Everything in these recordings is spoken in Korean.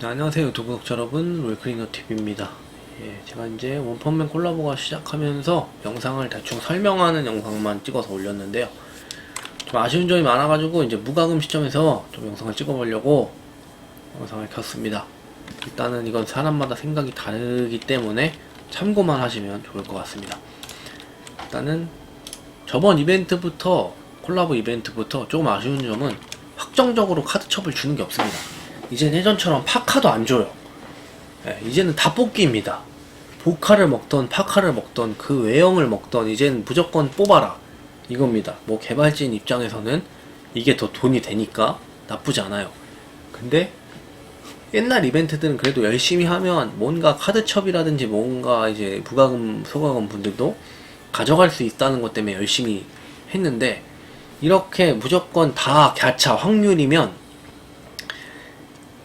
네, 안녕하세요 유튜브 구독자 여러분. 롤크리너TV입니다. 예, 제가 이제 원펀맨 콜라보가 시작하면서 영상을 대충 설명하는 영상만 찍어서 올렸는데요. 좀 아쉬운 점이 많아가지고 이제 무과금 시점에서 좀 영상을 찍어보려고 영상을 켰습니다. 일단은 이건 사람마다 생각이 다르기 때문에 참고만 하시면 좋을 것 같습니다. 일단은 저번 이벤트부터 콜라보 이벤트부터 조금 아쉬운 점은 확정적으로 카드 첩을 주는 게 없습니다 이젠 예전처럼 파카도 안 줘요. 예, 이제는 다 뽑기입니다. 보카를 먹던 파카를 먹던 그 외형을 먹던 이젠 무조건 뽑아라 이겁니다. 뭐 개발진 입장에서는 이게 더 돈이 되니까 나쁘지 않아요. 근데 옛날 이벤트들은 그래도 열심히 하면 뭔가 카드첩이라든지 뭔가 이제 부가금 소가금 분들도 가져갈 수 있다는 것 때문에 열심히 했는데 이렇게 무조건 다 갸차 확률이면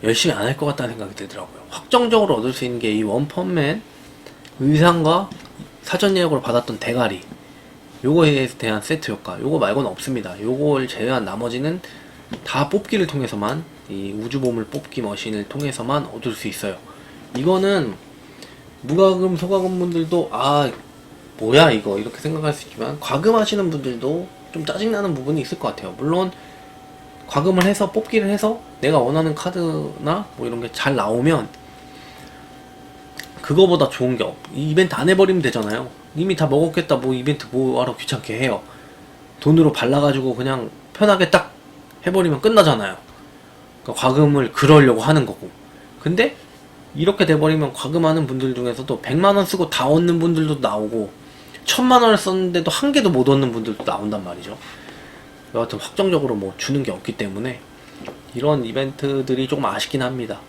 열심히 안 할 것 같다는 생각이 들더라고요. 확정적으로 얻을 수 있는 게 이 원펀맨 의상과 사전 예약으로 받았던 대가리 요거에 대한 세트 효과 요거 말고는 없습니다. 요걸 제외한 나머지는 다 뽑기를 통해서만 이 우주보물 뽑기 머신을 통해서만 얻을 수 있어요. 이거는 무과금 소과금 분들도 아 뭐야 이거 이렇게 생각할 수 있지만 과금하시는 분들도 좀 짜증나는 부분이 있을 것 같아요. 물론 과금을 해서 뽑기를 해서 내가 원하는 카드나 뭐 이런 게 잘 나오면 그거보다 좋은 게 없. 이 이벤트 안 해버리면 되잖아요. 이미 다 먹었겠다. 뭐 이벤트 뭐하러 귀찮게 해요. 돈으로 발라가지고 그냥 편하게 딱 해버리면 끝나잖아요. 그러니까 과금을 그러려고 하는 거고. 근데 이렇게 돼버리면 과금하는 분들 중에서도 100만원 쓰고 다 얻는 분들도 나오고 1000만원을 썼는데도 한 개도 못 얻는 분들도 나온단 말이죠. 여하튼 확정적으로 뭐 주는 게 없기 때문에 이런 이벤트들이 조금 아쉽긴 합니다.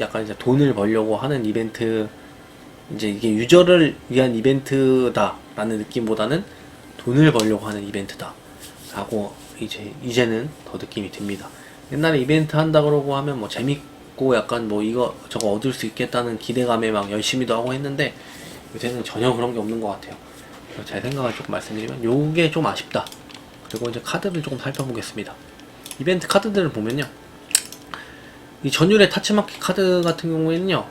약간 이제 돈을 벌려고 하는 이벤트, 이제 이게 유저를 위한 이벤트다라는 느낌보다는 돈을 벌려고 하는 이벤트다. 라고 이제, 이제는 더 느낌이 듭니다. 옛날에 이벤트 한다 그러고 하면 뭐 재밌고 약간 뭐 이거 저거 얻을 수 있겠다는 기대감에 막 열심히도 하고 했는데 요새는 전혀 그런 게 없는 것 같아요. 제 생각을 조금 말씀드리면 요게 좀 아쉽다. 그리고 이제 카드를 조금 살펴보겠습니다. 이벤트 카드들을 보면요. 이 전율의 타치마키 카드 같은 경우에는요.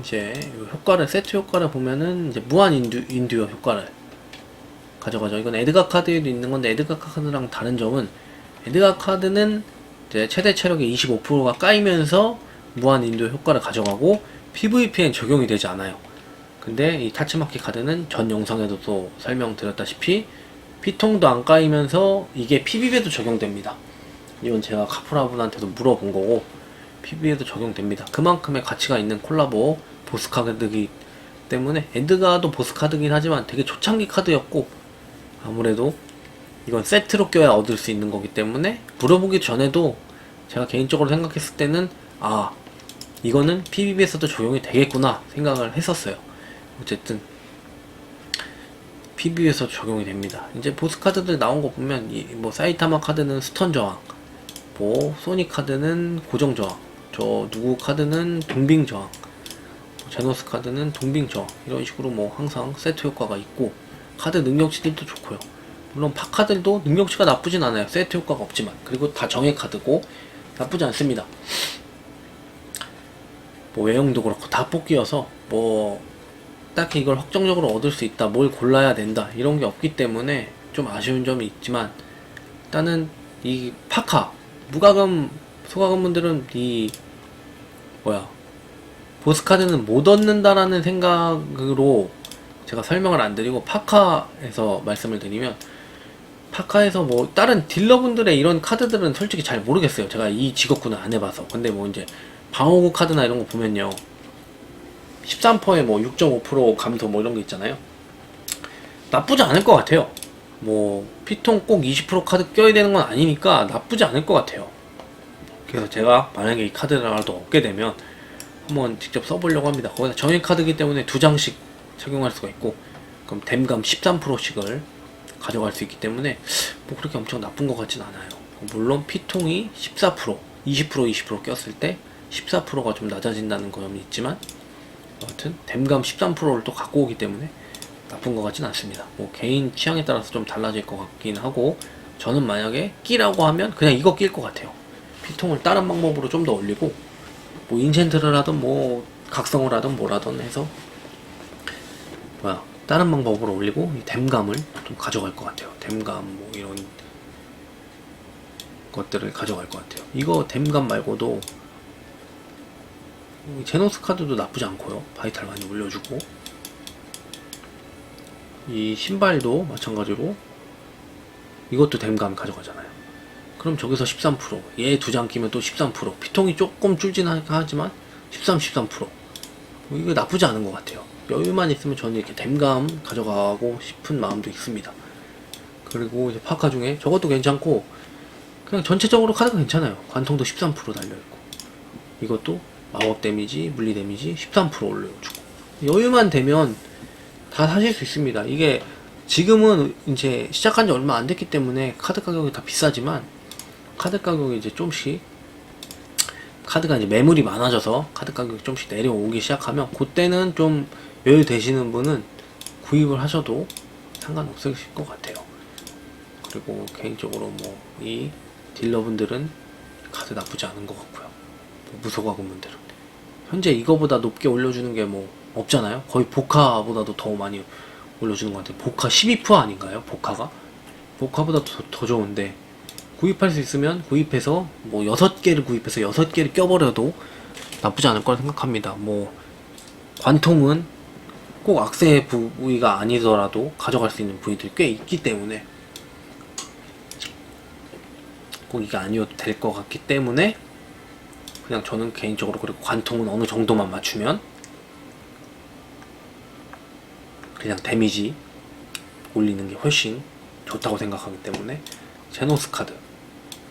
이제 요 효과를 세트 효과를 보면은 이제 무한 인듀 인듀어 효과를 가져가죠. 이건 에드가 카드에도 있는 건데 에드가 카드랑 다른 점은 에드가 카드는 이제 최대 체력의 25%가 까이면서 무한 인듀어 효과를 가져가고 PVP엔 적용이 되지 않아요. 근데 이 타치마키 카드는 전 영상에도 또 설명드렸다시피 피통도 안 까이면서 이게 PB에도 적용됩니다. 이건 제가 카프라분한테도 물어본 거고 PB에도 적용됩니다. 그만큼의 가치가 있는 콜라보 보스 카드이기 때문에 엔드가도 보스 카드긴 하지만 되게 초창기 카드였고 아무래도 이건 세트로 껴야 얻을 수 있는 거기 때문에 물어보기 전에도 제가 개인적으로 생각했을 때는 아 이거는 PB에서도 적용이 되겠구나 생각을 했었어요. 어쨌든 PB에서 적용이 됩니다. 이제 보스 카드들 나온 거 보면 이 뭐 사이타마 카드는 스턴 저항, 뭐 소닉 카드는 고정 저항, 저 누구 카드는 동빙 저항, 뭐 제노스 카드는 동빙 저항 이런 식으로 뭐 항상 세트 효과가 있고 카드 능력치들도 좋고요. 물론 파카들도 능력치가 나쁘진 않아요. 세트 효과가 없지만 그리고 다 정액 카드고 나쁘지 않습니다. 뭐 외형도 그렇고 다 뽑기여서 뭐 딱히 이걸 확정적으로 얻을 수 있다, 뭘 골라야 된다, 이런 게 없기 때문에 좀 아쉬운 점이 있지만, 일단은 이 파카, 무과금, 소과금 분들은 이, 뭐야, 보스 카드는 못 얻는다라는 생각으로 제가 설명을 안 드리고, 파카에서 말씀을 드리면, 파카에서 뭐, 다른 딜러분들의 이런 카드들은 솔직히 잘 모르겠어요. 제가 이 직업군을 안 해봐서. 근데 뭐 이제, 방어구 카드나 이런 거 보면요. 13%에 뭐 6.5% 감소 뭐 이런 게 있잖아요. 나쁘지 않을 것 같아요. 뭐 피통 꼭 20% 카드 껴야 되는 건 아니니까 나쁘지 않을 것 같아요. 그래서 제가 만약에 이 카드라도 얻게 되면 한번 직접 써보려고 합니다. 거기다 정액 카드이기 때문에 두 장씩 착용할 수가 있고 그럼 댐감 13%씩을 가져갈 수 있기 때문에 뭐 그렇게 엄청 나쁜 것 같진 않아요. 물론 피통이 14% 20% 20% 꼈을 때 14%가 좀 낮아진다는 점이 있지만 아무튼 댐감 13%를 또 갖고 오기 때문에 나쁜 것 같진 않습니다. 뭐 개인 취향에 따라서 좀 달라질 것 같긴 하고 저는 만약에 끼라고 하면 그냥 이거 낄 것 같아요. 피통을 다른 방법으로 좀 더 올리고 뭐 인챈트를 하든 뭐 각성을 하든 뭐라든 해서 뭐야 다른 방법으로 올리고 이 댐감을 좀 가져갈 것 같아요. 댐감 뭐 이런 것들을 가져갈 것 같아요. 이거 댐감 말고도 이 제노스 카드도 나쁘지 않고요. 바이탈 많이 올려주고 이 신발도 마찬가지로 이것도 댐감 가져가잖아요. 그럼 저기서 13%얘 두 장 끼면 또 13% 피통이 조금 줄진 하- 하지만 13, 13%뭐 이거 나쁘지 않은 것 같아요. 여유만 있으면 저는 이렇게 댐감 가져가고 싶은 마음도 있습니다. 그리고 이제 파카 중에 저것도 괜찮고 그냥 전체적으로 카드가 괜찮아요. 관통도 13% 달려있고 이것도 마법 데미지, 물리 데미지 13% 올려주고 여유만 되면 다 사실 수 있습니다. 이게 지금은 이제 시작한 지 얼마 안 됐기 때문에 카드 가격이 다 비싸지만 카드 가격이 이제 좀씩 카드가 이제 매물이 많아져서 카드 가격이 좀씩 내려오기 시작하면 그때는 좀 여유 되시는 분은 구입을 하셔도 상관없으실 것 같아요. 그리고 개인적으로 뭐 이 딜러분들은 카드 나쁘지 않은 것 같고요. 뭐 무소가금분들은 현재 이거보다 높게 올려주는 게 뭐 없잖아요. 거의 보카보다도 더 많이 올려주는 것 같아요. 보카 12% 아닌가요? 보카가 보카보다 더, 더 좋은데 구입할 수 있으면 구입해서 뭐 6개를 구입해서 6개를 껴버려도 나쁘지 않을 거라 생각합니다. 뭐 관통은 꼭 악세 부위가 아니더라도 가져갈 수 있는 부위들이 꽤 있기 때문에 꼭 이게 아니어도 될 것 같기 때문에 그냥 저는 개인적으로 그리고 관통은 어느 정도만 맞추면 그냥 데미지 올리는 게 훨씬 좋다고 생각하기 때문에 제노스 카드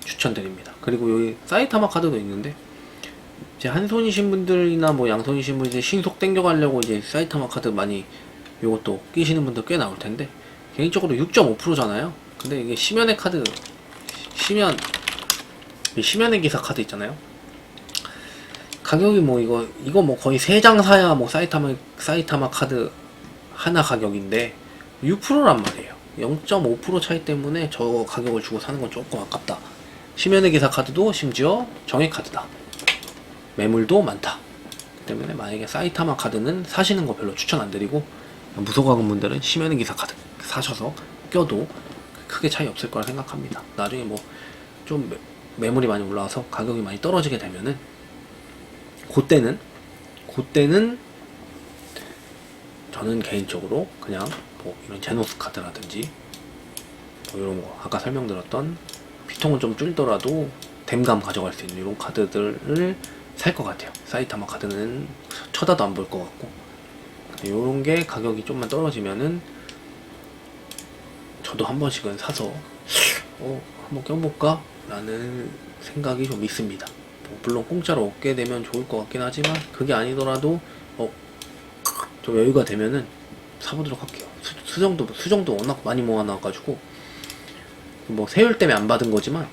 추천드립니다. 그리고 여기 사이타마 카드도 있는데 이제 한 손이신 분들이나 뭐 양손이신 분들 신속 땡겨가려고 이제 사이타마 카드 많이 요것도 끼시는 분들 꽤 나올 텐데 개인적으로 6.5%잖아요. 근데 이게 심연의 카드 심연 이 심연의 기사 카드 있잖아요. 가격이 뭐 이거 이거 뭐 거의 세장 사야 뭐 사이타마 사이타마 카드 하나 가격인데 6%란 말이에요. 0.5% 차이 때문에 저 가격을 주고 사는 건 조금 아깝다. 심연의 기사 카드도 심지어 정액 카드다. 매물도 많다. 그 때문에 만약에 사이타마 카드는 사시는 거 별로 추천 안 드리고 무소가금 분들은 심연의 기사 카드 사셔서 껴도 크게 차이 없을 거라 생각합니다. 나중에 뭐 좀 매물이 많이 올라와서 가격이 많이 떨어지게 되면은 그때는 그때는 저는 개인적으로 그냥 뭐 이런 제노스 카드라든지 뭐 이런 거 아까 설명드렸던 피통은 좀 줄더라도 댐감 가져갈 수 있는 이런 카드들을 살 것 같아요. 사이타마 카드는 쳐다도 안 볼 것 같고 이런 게 가격이 좀만 떨어지면은 저도 한 번씩은 사서 어 한번 껴볼까 라는 생각이 좀 있습니다. 뭐 물론 공짜로 얻게 되면 좋을 것 같긴 하지만 그게 아니더라도 어 좀 여유가 되면은 사보도록 할게요. 수, 수정도 수정도 워낙 많이 모아놔가지고 뭐 세율 때문에 안 받은 거지만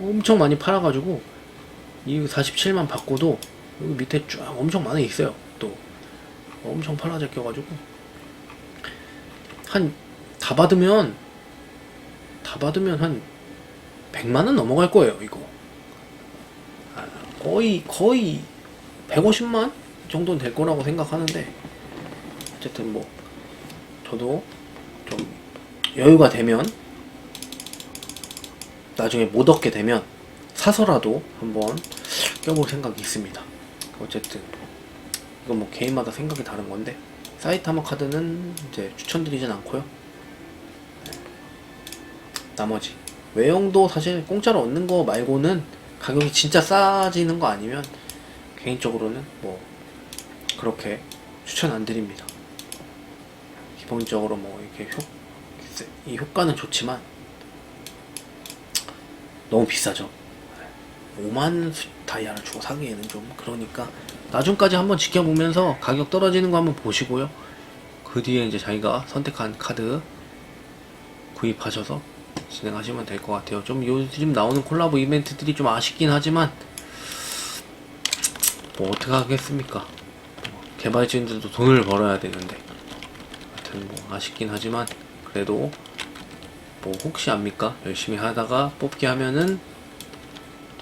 엄청 많이 팔아가지고 이 47만 받고도 여기 밑에 쫙 엄청 많이 있어요. 또 엄청 팔아제껴가지고 한 다 받으면 다 받으면 한 100만 원 넘어갈 거예요. 이거 아, 거의 거의 150만 정도는 될 거라고 생각하는데 어쨌든 뭐 저도 좀 여유가 되면 나중에 못 얻게 되면 사서라도 한번 껴볼 생각이 있습니다. 어쨌든 이건 뭐 개인마다 생각이 다른 건데 사이타마 카드는 이제 추천드리진 않고요. 네. 나머지 외형도 사실 공짜로 얻는 거 말고는 가격이 진짜 싸지는 거 아니면 개인적으로는 뭐 그렇게 추천 안 드립니다. 기본적으로 뭐 이렇게 효, 이 효과는 좋지만 너무 비싸죠. 5만 수- 다이아를 주고 사기에는 좀 그러니까 나중까지 한번 지켜보면서 가격 떨어지는 거 한번 보시고요. 그 뒤에 이제 자기가 선택한 카드 구입하셔서 진행하시면 될 것 같아요. 좀 요즘 나오는 콜라보 이벤트들이 좀 아쉽긴 하지만 뭐 어떻게 하겠습니까? 뭐 개발진들도 돈을 벌어야 되는데 하여튼 뭐 아쉽긴 하지만 그래도 뭐 혹시 압니까? 열심히 하다가 뽑기 하면은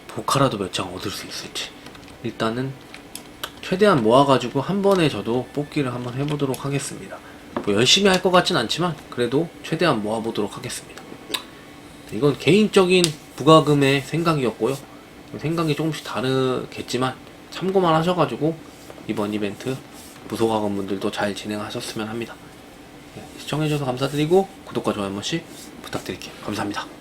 보카라도 몇 장 얻을 수 있을지 일단은 최대한 모아가지고 한 번에 저도 뽑기를 한번 해보도록 하겠습니다. 뭐 열심히 할 것 같진 않지만 그래도 최대한 모아보도록 하겠습니다. 이건 개인적인 부가금의 생각이었고요. 생각이 조금씩 다르겠지만 참고만 하셔가지고 이번 이벤트 무소가금 분들도 잘 진행하셨으면 합니다. 네, 시청해주셔서 감사드리고 구독과 좋아요 한 번씩 부탁드릴게요. 감사합니다.